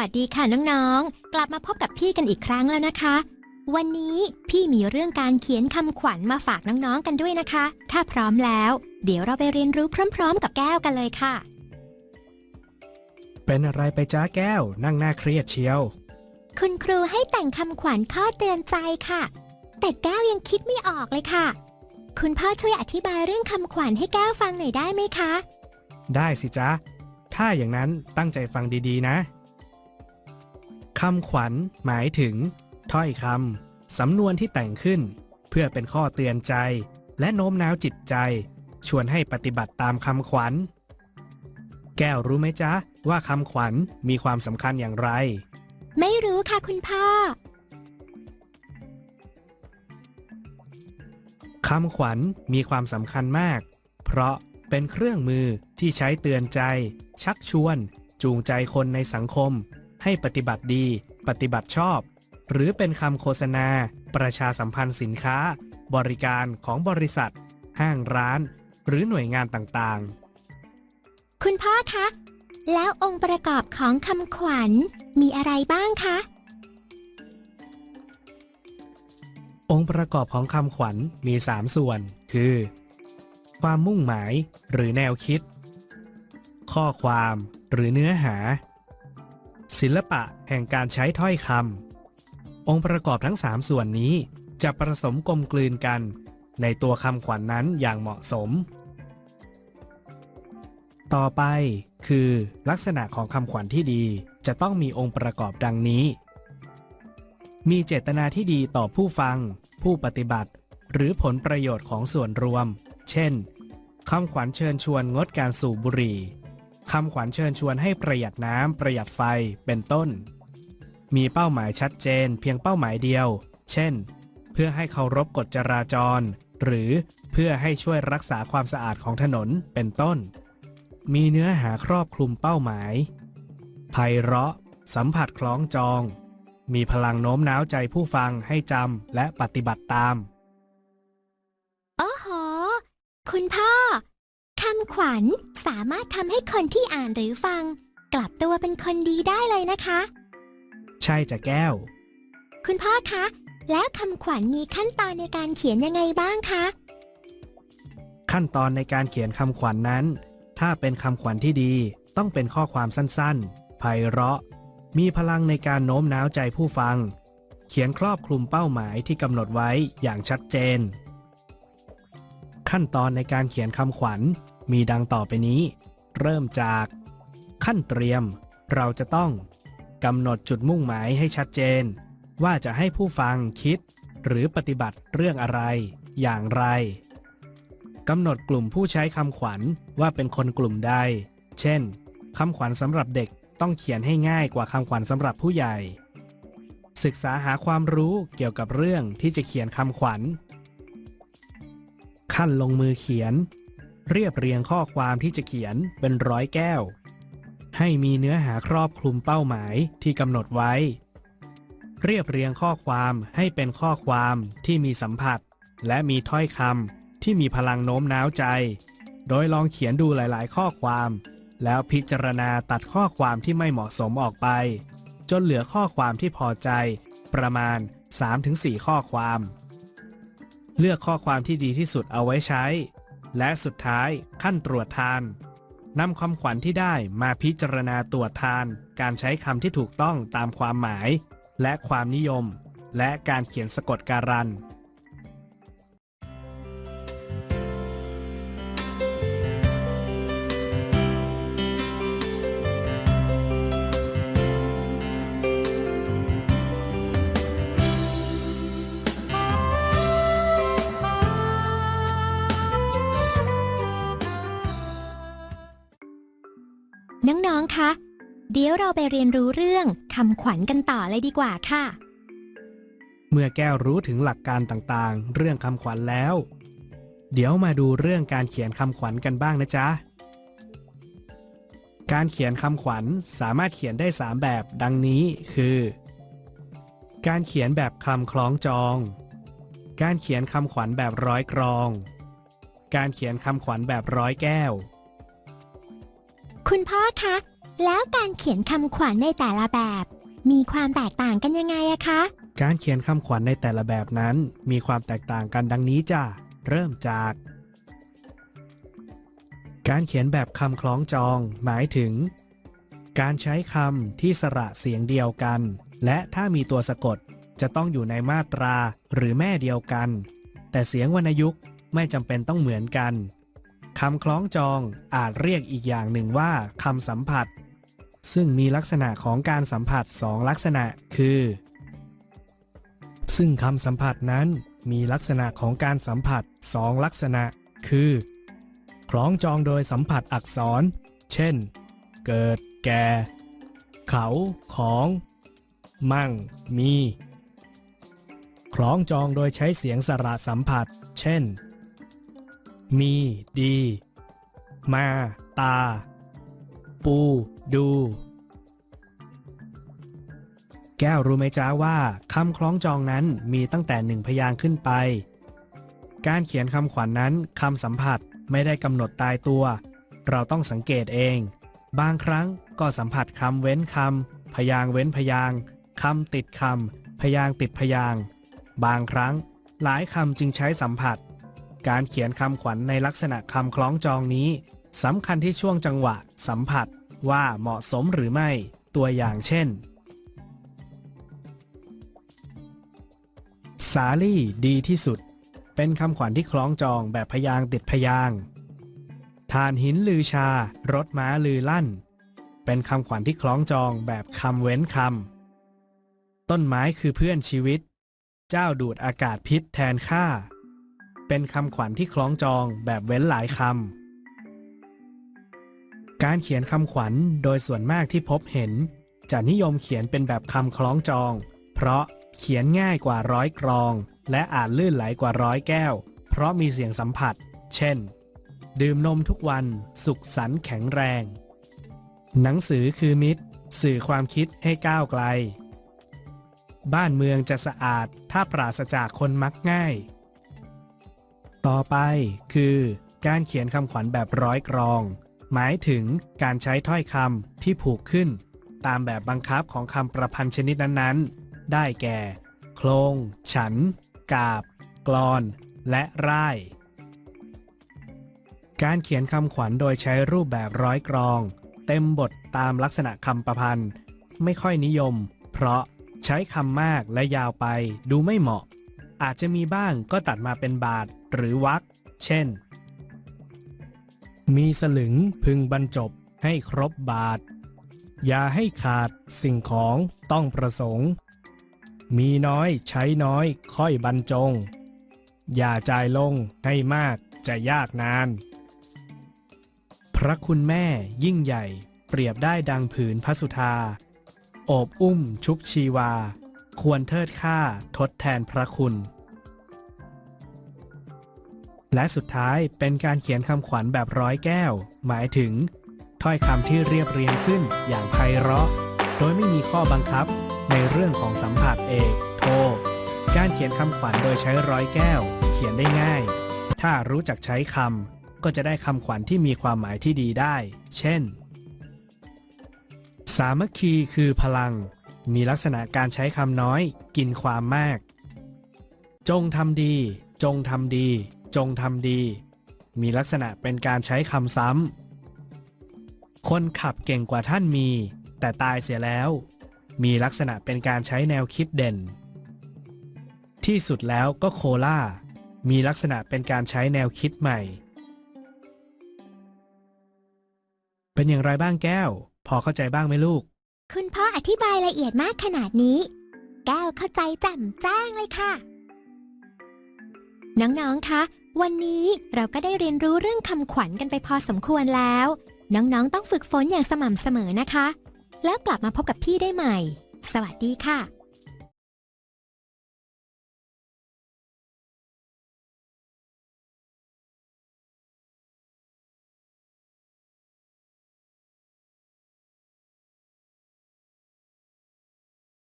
วัสดีค่ะน้องๆ กลับมาพบกับพี่กันอีกครั้งแล้วนะคะ วันนี้พี่มีเรื่องการเขียนคำขวัญมาฝากน้องๆกันด้วยนะคะ ถ้าพร้อมแล้ว เดี๋ยวเราไปเรียนรู้พร้อม ๆ กับแก้วกันเลยค่ะ เป็นอะไรไปจ้าแก้ว นั่งหน้าเครียดเชียว คุณครูให้แต่งคำขวัญข้อเตือนใจค่ะ แต่แก้วยังคิดไม่ออกเลยค่ะ คุณพ่อช่วยอธิบายเรื่องคำขวัญให้แก้วฟังหน่อยได้ไหมคะ ได้สิจ๊ะถ้าอย่างนั้นตั้งใจฟังดีๆ นะ คำขวัญ หมายถึง ถ้อยคำสำนวนที่แต่งขึ้น เพื่อเป็นข้อเตือนใจ และโน้มน้าวจิตใจ ชวนให้ปฏิบัติตามคำขวัญ แก้วรู้ไหมจ๊ะ ว่าคำขวัญมีความสำคัญอย่างไร ไม่รู้ค่ะคุณพ่อ คำขวัญมีความสำคัญมาก เพราะเป็นเครื่องมือที่ใช้เตือนใจ ชักชวน จูงใจคนในสังคม ให้ปฏิบัติดี ปฏิบัติชอบ หรือเป็นคำโฆษณา ประชาสัมพันธ์สินค้า บริการของบริษัท ห้างร้าน หรือหน่วยงานต่างคุณพ่อคะ แล้วองค์ประกอบของคำขวัญมีอะไรบ้างคะๆองค์ประกอบของคำขวัญมี 3 ส่วน คือ ความมุ่งหมายหรือแนวคิด ข้อความหรือเนื้อหา ศิลปะแห่งการใช้ถ้อยคำองค์ประกอบทั้ง 3 ส่วนนี้จะผสมกลมกลืนกัน ในตัวคำขวัญนนั้นอย่างเหมาะสม ต่อไปคือ ลักษณะของคำขวัญที่ดีจะต้องมีองค์ประกอบดังนี้ มีเจตนาที่ดีต่อผู้ฟัง ผู้ปฏิบัติ หรือผลประโยชน์ของส่วนรวม เช่นคำขวัญเชิญชวนงดการสูบบุหรี่ คำขวัญเชิญชวนให้ประหยัดน้ำประหยัดไฟเป็นต้น มีเป้าหมายชัดเจนเพียงเป้าหมายเดียว เช่น เพื่อให้เคารพกฎจราจร หรือเพื่อให้ช่วยรักษาความสะอาดของถนนเป็นต้น มีเนื้อหาครอบคลุมเป้าหมายไพเราะ สัมผัสคล้องจอง มีพลังโน้มน้าวใจผู้ฟังให้จำและปฏิบัติตาม โอ้โห คุณพ่อ คำขวัญสามารถทำให้คนที่อ่านหรือฟัง กลับตัวเป็นคนดีได้เลยนะคะ ใช่จะแก้ว คุณพ่อคะ แล้วคำขวัญมีขั้นตอนในการเขียนยังไงบ้างคะ ขั้นตอนในการเขียนคำขวัญนนั้น ถ้าเป็นคำขวัญที่ดีต้องเป็นข้อความสั้นๆไพเราะ มีพลังในการโน้มน้าวใจผู้ฟัง เขียนครอบคลุมเป้าหมายที่กำหนดไว้อย่างชัดเจน ขั้นตอนในการเขียนคำขวัญ มีดังต่อไปนี้ เริ่มจาก ขั้นเตรียม เราจะต้องกำหนดจุดมุ่งหมายให้ชัดเจน ว่าจะให้ผู้ฟังคิด หรือปฏิบัติเรื่องอะไร อย่างไรกำหนดกลุ่มผู้ใช้คำขวัญว่าเป็นคนกลุ่มใด เช่นคำขวัญสำหรับเด็กต้องเขียนให้ง่ายกว่าคำขวัญสำหรับผู้ใหญ่ ศึกษาหาความรู้เกี่ยวกับเรื่องที่จะเขียนคำขวัญ ขั้นลงมือเขียน เรียบเรียงข้อความที่จะเขียนเป็นร้อยแก้ว ให้มีเนื้อหาครอบคลุมเป้าหมายที่กำหนดไว้ เรียบเรียงข้อความให้เป็นข้อความที่มีสัมผัส และมีถ้อยคำที่มีพลังโน้มน้าวใจ โดยลองเขียนดูหลาย ๆ ข้อความ แล้วพิจารณาตัดข้อความที่ไม่เหมาะสมออกไป จนเหลือข้อความที่พอใจ ประมาณ 3-4 ข้อความ เลือกข้อความที่ดีที่สุดเอาไว้ใช้ และสุดท้ายขั้นตรวจทานนำคำขวัญที่ได้มาพิจารณาตรวจทาน การใช้คำที่ถูกต้องตามความหมาย และความนิยม และการเขียนสะกดการัน น้องๆ คะ เดี๋ยวเราไปเรียนรู้เรื่องคำขวัญกันต่อเลยดีกว่าค่ะ เมื่อแก้วรู้ถึงหลักการต่างๆ เรื่องคำขวัญแล้ว เดี๋ยวมาดูเรื่องการเขียนคำขวัญกันบ้างนะจ๊ะ การเขียนคำขวัญสามารถเขียนได้ 3 แบบดังนี้คือ การเขียนแบบคำคล้องจอง การเขียนคำขวัญแบบร้อยกรอง การเขียนคำขวัญแบบร้อยแก้ว คุณพ่อคะ แล้วการเขียนคำขวัญในแต่ละแบบ มีความแตกต่างกันยังไงอะคะ การเขียนคำขวัญในแต่ละแบบนั้น มีความแตกต่างกันดังนี้จ้ะเริ่มจาก การเขียนแบบคำคล้องจอง หมายถึง การใช้คำที่สระเสียงเดียวกัน และถ้ามีตัวสะกดจะต้องอยู่ในมาตราหรือแม่เดียวกัน แต่เสียงวรรณยุกต์ไม่จำเป็นต้องเหมือนกัน คำคล้องจองอาจเรียกอีกอย่างหนึ่งว่าคำสัมผัส ซึ่งมีลักษณะของการสัมผัสสองลักษณะคือ ซึ่งคำสัมผัสนั้นมีลักษณะของการสัมผัสสองลักษณะ คือ คล้องจองโดยสัมผัสอักษร เช่น เกิด แก่ เขา ของ มั่ง มี คล้องจองโดยใช้เสียงสระสัมผัส เช่น มี ดี มา ตา ปู ดู แก้วรู้ไหมจ้าว่าคำคล้องจองนั้นมีตั้งแต่หนึ่งพยางค์ขึ้นไป การเขียนคำขวัญนนั้นคำสัมผัสไม่ได้กำหนดตายตัว เราต้องสังเกตเอง บางครั้งก็สัมผัสคำเว้นคำพยางเว้นพยางคำติดคำพยางติดพยาง บางครั้งหลายคำจึงใช้สัมผัส การเขียนคำขวัญในลักษณะคำคล้องจองนี้สำคัญที่ช่วงจังหวะ สัมผัสว่าเหมาะสมหรือไม่ ตัวอย่างเช่น สาลี่ดีที่สุด เป็นคำขวัญที่คล้องจองแบบพยางติดพยางทานหินลือชา รถม้าลือลั่น เป็นคำขวัญที่คล้องจองแบบคำเว้นคำ ต้นไม้คือเพื่อนชีวิต เจ้าดูดอากาศพิษแทนข้า เป็นคำขวัญที่คล้องจองแบบเว้นหลายคำ การเขียนคำขวัญโดยส่วนมากที่พบเห็น จะนิยมเขียนเป็นแบบคำคล้องจอง เพราะเขียนง่ายกว่าร้อยกรอง และอ่านลื่นไหลกว่าร้อยแก้ว เพราะมีเสียงสัมผัส เช่น ดื่มนมทุกวันสุขสันต์แข็งแรง หนังสือคือมิตร สื่อความคิดให้ก้าวไกล บ้านเมืองจะสะอาดถ้าปราศจากคนมักง่าย ต่อไปคือการเขียนคำขวัญแบบร้อยกรอง หมายถึงการใช้ถ้อยคำที่ผูกขึ้น ตามแบบบังคับของคำประพันธ์ชนิดนั้นๆ ได้แก่ โครงฉัน กาบ กลอน และร่าย การเขียนคำขวัญโดยใช้รูปแบบร้อยกรอง เต็มบทตามลักษณะคำประพันธ์ ไม่ค่อยนิยม เพราะใช้คำมากและยาวไปดูไม่เหมาะ อาจจะมีบ้างก็ตัดมาเป็นบาท หรือวรรคเช่น มีสลึงพึงบรรจบให้ครบบาท อย่าให้ขาดสิ่งของต้องประสงค์ มีน้อยใช้น้อยค่อยบรรจง อย่าจ่ายลงให้มากจะยากนาน พระคุณแม่ยิ่งใหญ่เปรียบได้ดังผืนพระสุธา โอบอุ้มชุบชีวา ควรเทิดค่าทดแทนพระคุณ และสุดท้ายเป็นการเขียนคำขวัญแบบร้อยแก้ว หมายถึง ถ้อยคำที่เรียบเรียงขึ้นอย่างไพเราะ โดยไม่มีข้อบังคับ ในเรื่องของสัมผัสเอกโท การเขียนคำขวัญโดยใช้ร้อยแก้ว เขียนได้ง่าย ถ้ารู้จักใช้คำก็จะได้คำขวัญที่มีความหมายที่ดีได้ เช่น สามัคคีคือพลัง มีลักษณะการใช้คำน้อย กินความมาก จงทำดี จงทำดี จงทำดี มีลักษณะเป็นการใช้คำซ้ำ คนขับเก่งกว่าท่านมี แต่ตายเสียแล้ว มีลักษณะเป็นการใช้แนวคิดเด่น ที่สุดแล้วก็โคล่า มีลักษณะเป็นการใช้แนวคิดใหม่ เป็นอย่างไรบ้างแก้ว พอเข้าใจบ้างไหมลูก คุณพ่ออธิบายละเอียดมากขนาดนี้ แก้วเข้าใจแจ่มแจ้งเลยค่ะ น้อง ๆ คะ วันนี้เราก็ได้เรียนรู้เรื่องคำขวัญกันไปพอสมควรแล้ว น้องๆ ต้องฝึกฝนอย่างสม่ำเสมอนะคะ แล้วกลับมาพบกับพี่ได้ใหม่ สวัสดีค่ะ